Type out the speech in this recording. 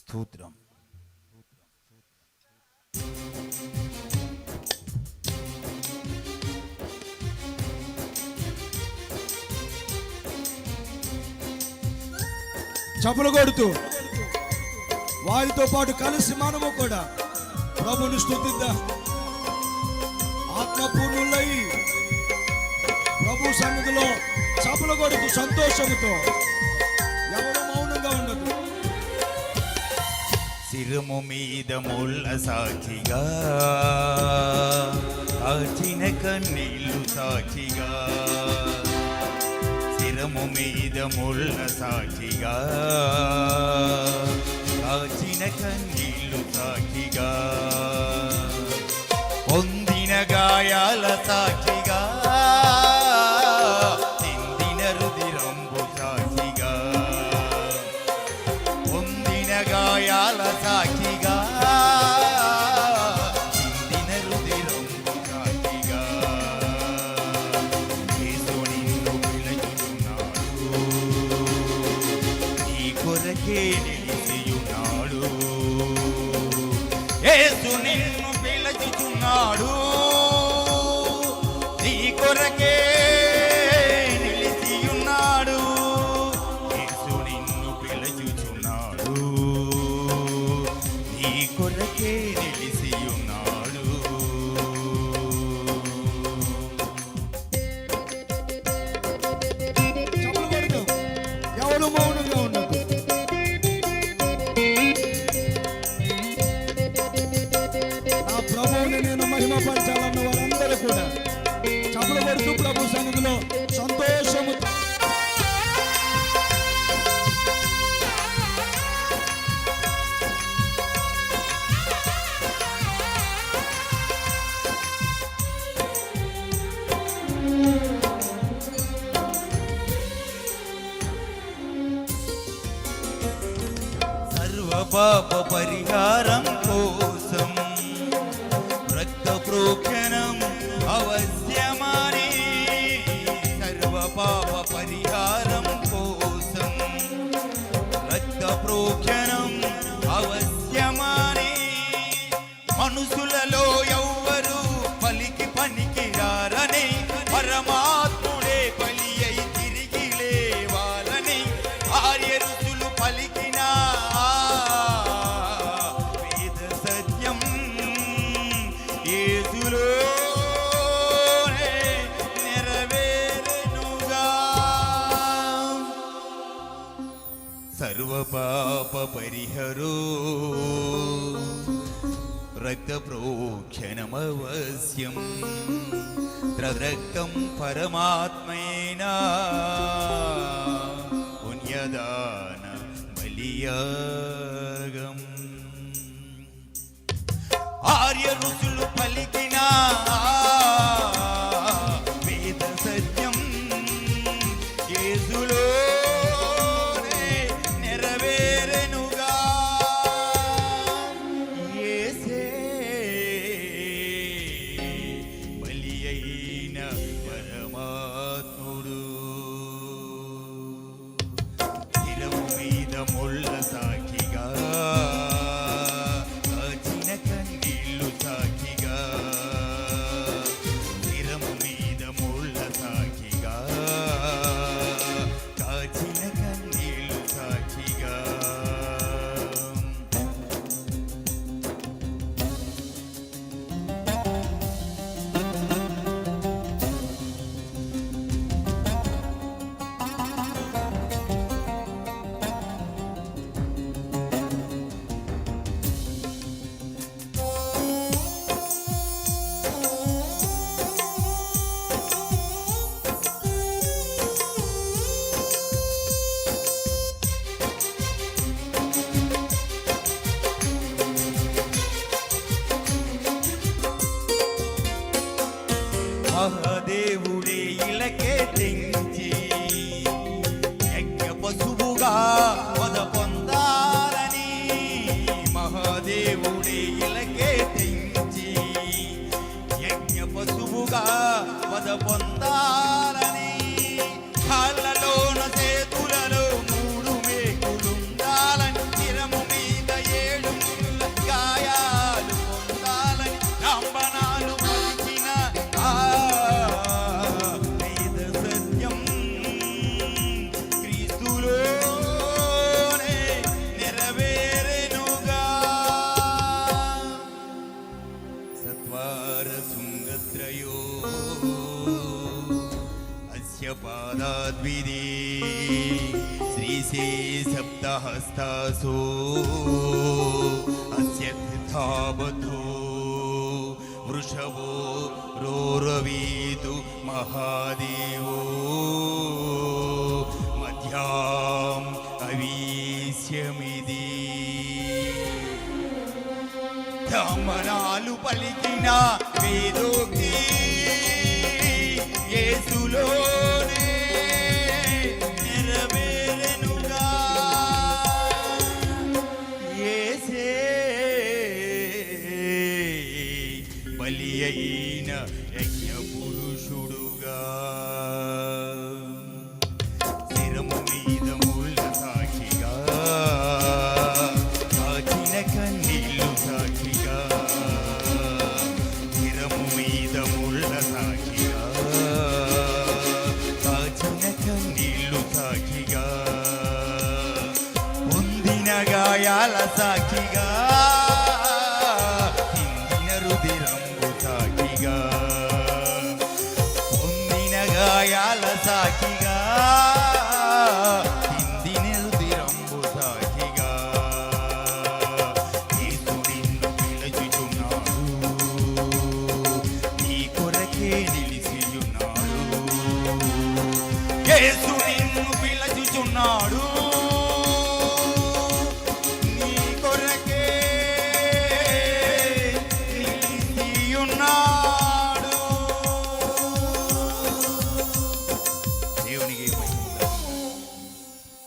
స్తోత్రం చపలు కొడుతూ వారితో పాటు కలిసి మనము కూడా ప్రభుని స్థుతిద్దా. ఆత్మపూర్ణులై ప్రభు సన్నిధిలో చపలు కొడుతూ సంతోషంతో శిరము మీద ముళ్ళ సాక్షిగా కాచిన కన్నీళ్ళు సాక్షిగా శిరము మీద ముళ్ళ సాక్షిగా కాచిన కన్నీళ్ళు సాక్షిగా పొందిన గాయాల సాక్షిగా కొరకే నిలిసి ఉన్నాడు ఎవరు మౌనంగా ఉండదు నా ప్రభువుని నేను మహిమపరచాలన్న వారందరూ కూడా పాప పరిహారం కో పాప పరిహరో రక్త ప్రోక్షణమవశ్యం రక్తం పరమాత్మైనా పుణ్యదాన బలియాగం ఆర్య ఋషులు పలికిన 啊。పాదాద్విది శ్రీశే సప్తహస్తాసో అస్య తీర్థాబద్ధో వృషభో రోరవీతు మహాదేవో మధ్యాం అవీశ్యమిది బ్రాహ్మణాలు పలికిన వేదోక్తి బలి అయిన యజ్ఞ పురుషుడుగా శిరము మీద ముళ్ళ సాక్షిగా కాచిన కన్నీళ్ళు సాక్షిగా. శిరము మీద ముళ్ళ సాక్షిగా కాచిన కన్నీళ్ళు సాక్షిగా. పొందిన గాయాల సాక్షిగా